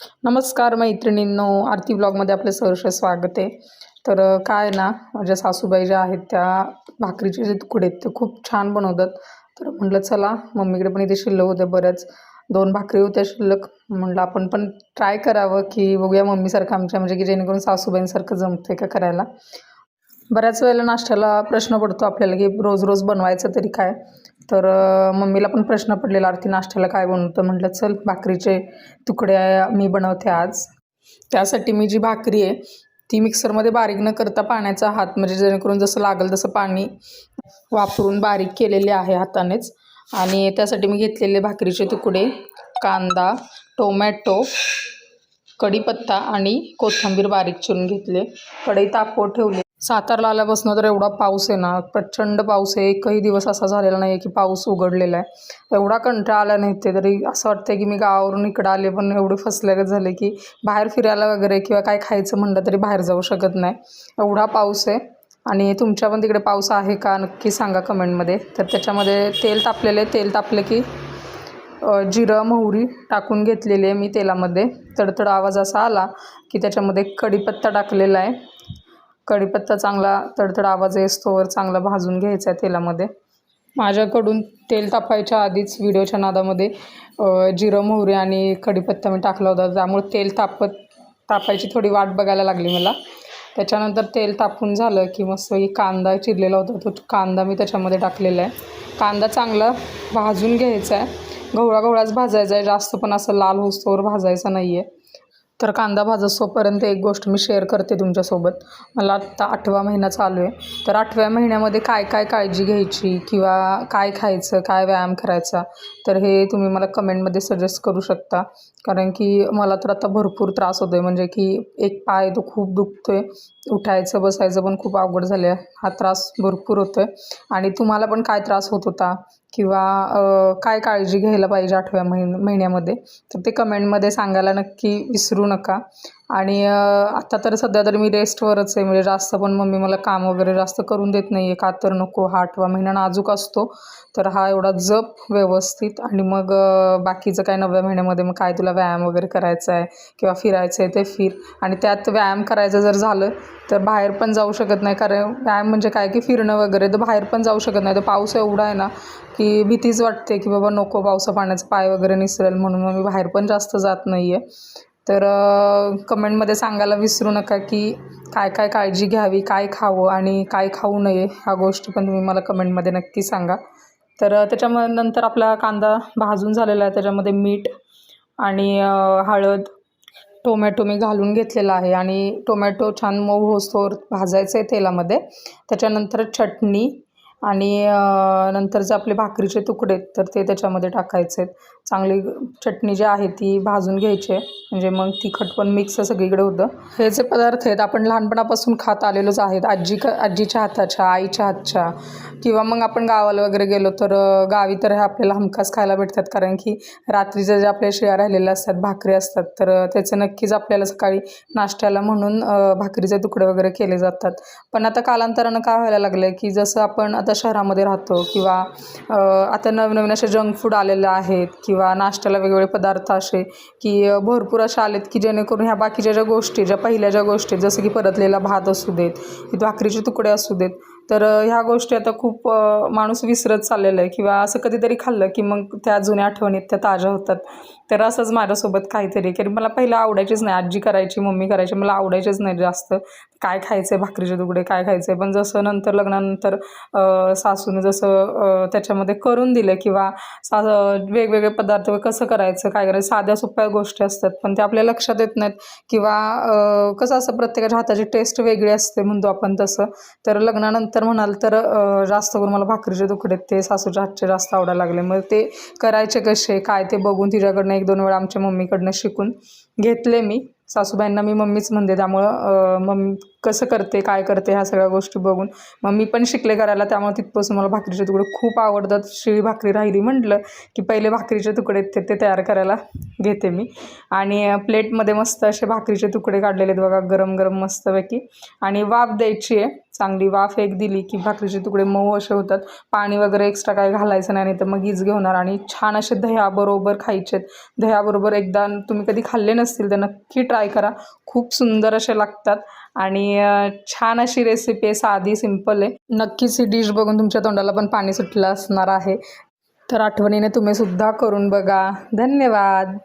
नमस्कार मैत्रिणींनो आरती ब्लॉगमध्ये आपलं सहर्ष स्वागत आहे. तर काय ना माझ्या सासूबाई ज्या आहेत त्या भाकरीचे जे तुकडे आहेत ते खूप छान बनवतात. तर म्हटलं चला मम्मीकडे पण इथे शिल्लक होत्या बऱ्याच. दोन भाकरी होत्या शिल्लक. म्हटलं आपण पण ट्राय करावं की बघूया मम्मीसारखं आमच्या म्हणजे की जेणेकरून सासूबाईंसारखं जमते का करायला. बऱ्याच वेळेला नाश्त्याला प्रश्न पडतो आपल्याला की रोज रोज बनवायचं तरी काय. तर मम्मीला पण प्रश्न पडलेला आरती नाश्त्याला काय बनवतं? म्हटलं चल भाकरीचे तुकडे मी बनवते आज. त्यासाठी मी जी भाकरी आहे ती मिक्सरमध्ये बारीक न करता पाण्याचा हात म्हणजे जेणेकरून जसं लागेल तसं पाणी वापरून बारीक केलेले आहे हातानेच. आणि त्यासाठी मी घेतलेले भाकरीचे तुकडे कांदा टोमॅटो कढीपत्ता आणि कोथिंबीर बारीक चिरून घेतले. कढई तापवत ठेवले. सातारला आल्यापासून तर एवढा पाऊस आहे ना प्रचंड पाऊस आहे. एकही दिवस असा झालेला नाही आहे की पाऊस उघडलेला आहे. एवढा कंटाळा आला नाही ते तरी असं वाटतं की मी गावावरून इकडं आले पण एवढे फसल्यागत झाले की बाहेर फिरायला वगैरे किंवा काय खायचं म्हणलं तरी बाहेर जाऊ शकत नाही. एवढा पाऊस आहे. आणि तुमच्या पण तिकडे पाऊस आहे का नक्की सांगा कमेंटमध्ये. तर त्याच्यामध्ये तेल तापलेले तेल तापले की जिरं मोहरी टाकून घेतलेली आहे मी तेलामध्ये. तडतड आवाज असा आला की त्याच्यामध्ये कढीपत्ता टाकलेला आहे. कढीपत्ता चांगला तडतड आवाज येस्तोवर चांगला भाजून घ्यायचा आहे तेलामध्ये. माझ्याकडून तेल तापायच्या आधीच व्हिडिओच्या नादामध्ये जिरं मोहरी आणि कढीपत्ता मी टाकला होता. त्यामुळे तेल तापत तापायची थोडी वाट बघायला लागली मला. त्याच्यानंतर तेल तापून झालं की मस्त कांदा चिरलेला होता तो कांदा मी त्याच्यामध्ये टाकलेला आहे. कांदा चांगला भाजून घ्यायचा आहे. गवळा गवळाच भाजायचा आहे जास्त पण असं लाल होस्तोवर भाजायचा नाही आहे तर कांदा भाजसोपर्यंत एक गोष्ट मी शेअर करते तुमच्यासोबत. मला आत्ता आठवा महिना चालू आहे. तर आठव्या महिन्यामध्ये काय काय काळजी घ्यायची? किंवा काय खायचं काय व्यायाम करायचा? तर हे तुम्ही मला कमेंटमध्ये सजेस्ट करू शकता. कारण की मला तर आता भरपूर त्रास होतो आहे म्हणजे की एक पाय तो खूप दुखतो आहे उठायचं बसायचं पण खूप अवघड झालं आहे हा त्रास भरपूर होतो आहे आणि तुम्हाला पण काय त्रास होत होता? किंवा काय काळजी घ्यायला पाहिजे आठव्या महिन महिन्यामध्ये? तर ते कमेंटमध्ये सांगायला नक्की विसरू नका. आणि आता तर सध्या तर मी रेस्टवरच आहे. म्हणजे जास्त पण मम्मी मला काम वगैरे जास्त करून देत नाही आहे का तर नको हा आठवा महिना नाजूक असतो. तर हा एवढा जप व्यवस्थित आणि मग बाकीचं काय नवव्या महिन्यामध्ये मग काय तुला व्यायाम वगैरे करायचा आहे किंवा फिरायचं आहे ते फिर. आणि त्यात व्यायाम करायचं जर झालं तर बाहेर पण जाऊ शकत नाही. कारण व्यायाम म्हणजे काय की फिरणं वगैरे. तर बाहेर पण जाऊ शकत नाही. तर पाऊस एवढा आहे ना की भीतीच वाटते की बाबा नको पावसा पाण्याचा पाय वगैरे निसरेल म्हणून मग मी बाहेर पण जास्त जात नाही आहे तर कमेंटमध्ये सांगायला विसरू नका की काय काय काळजी घ्यावी काय खावं आणि काय खाऊ नये ह्या गोष्टी पण तुम्ही मला कमेंटमध्ये नक्की सांगा. तर त्याच्याम नंतर आपला कांदा भाजून झालेला आहे. त्याच्यामध्ये मीठ आणि हळद टोमॅटो मी घालून घेतलेला आहे. आणि टोमॅटो छान मऊ होस्तोवर भाजायचं आहे तेलामध्ये. त्याच्यानंतर चटणी आणि नंतर जे आपले भाकरीचे तुकडे आहेत तर ते त्याच्यामध्ये टाकायचे आहेत. चांगली चटणी जी आहे ती भाजून घ्यायची आहे. म्हणजे मग तिखट पण मिक्स सगळीकडे होतं. हे जे पदार्थ आहेत आपण लहानपणापासून खात आलेलोच आहेत. आजी क आजीच्या हाताच्या आईच्या हातच्या किंवा मग आपण गावाला वगैरे गेलो तर गावी तर हे आपल्याला हमखास खायला भेटतात. कारण की रात्रीचं जे आपल्या शिळ्या राहिलेल्या असतात भाकरी असतात तर त्याचं नक्कीच आपल्याला सकाळी नाश्त्याला म्हणून भाकरीचे तुकडे वगैरे केले जातात. पण आता कालांतरानं काय व्हायला लागलं आहे की जसं आपण आता आता शहरामध्ये राहतो किंवा आता नवनवीन असे जंक फूड आलेले आहेत किंवा नाश्त्याला वेगवेगळे पदार्थ असे की भरपूर असे आलेत की जेणेकरून ह्या बाकीच्या ज्या गोष्टी ज्या पहिल्या ज्या गोष्टी आहेत, जसं की परतलेला भात असू देत भाकरीचे तुकडे असू देत तर ह्या गोष्टी आता खूप माणूस विसरत चाललेला आहे. किंवा असं कधीतरी खाल्लं की मग त्या जुन्या आठवणीत त्या ताज्या होतात. तर असंच माझ्यासोबत काहीतरी. कारण मला पहिलं आवडायचीच नाही. आजी करायची मम्मी करायची मला आवडायचेच नाही जास्त. काय खायचं आहे भाकरीचे तुकडे काय खायचं आहे पण जसं नंतर लग्नानंतर सासूने जसं त्याच्यामध्ये करून दिलं किंवा सा वेगवेगळे पदार्थ कसं करायचं काय करायचं साध्या सोप्या गोष्टी असतात. पण ते आपल्या लक्षात येत नाहीत. किंवा कसं असं प्रत्येकाच्या हाताची टेस्ट वेगळी असते म्हणतो आपण तसं. तर लग्नानंतर तर म्हणाल तर जास्त करून मला भाकरीचे तुकडे ते सासूच्या हातचे जास्त आवडायला लागले. मग ते करायचे कसे काय ते बघून तिच्याकडनं एक दोन वेळा आमच्या मम्मीकडनं शिकून घेतले मी. सासूबाईंना मी मम्मीच म्हणते त्यामुळं मम्मी कसं करते काय करते ह्या सगळ्या गोष्टी बघून. मग मी पण शिकले करायला त्यामुळे तिथपासून मला भाकरीचे तुकडे खूप आवडतात. शिळी भाकरी राहिली म्हटलं की पहिले भाकरीचे तुकडे आहेत ते ते तयार करायला घेते मी. आणि प्लेटमध्ये मस्त असे भाकरीचे तुकडे काढलेले आहेत बघा गरम गरम मस्तपैकी. आणि वाफ द्यायची आहे. चांगली वाफ एक दिली की भाकरीचे तुकडे मऊ असे होतात. पाणी वगैरे एक्स्ट्रा काय घालायचं नाही तर मग हीच घेणार आणि छान असे दह्याबरोबर खायचेत दह्याबरोबर एकदा तुम्ही कधी खाल्ले नसतील तर नक्की ट्राय करा. खूप सुंदर असे लागतात. आणि छान अशी रेसिपी आहे. साधी सिंपल आहे. नक्कीच ही डिश बघून तुमच्या तोंडाला पण पाणी सुटलं असणार आहे. तर आठवणीने तुम्ही सुद्धा करून बघा. धन्यवाद!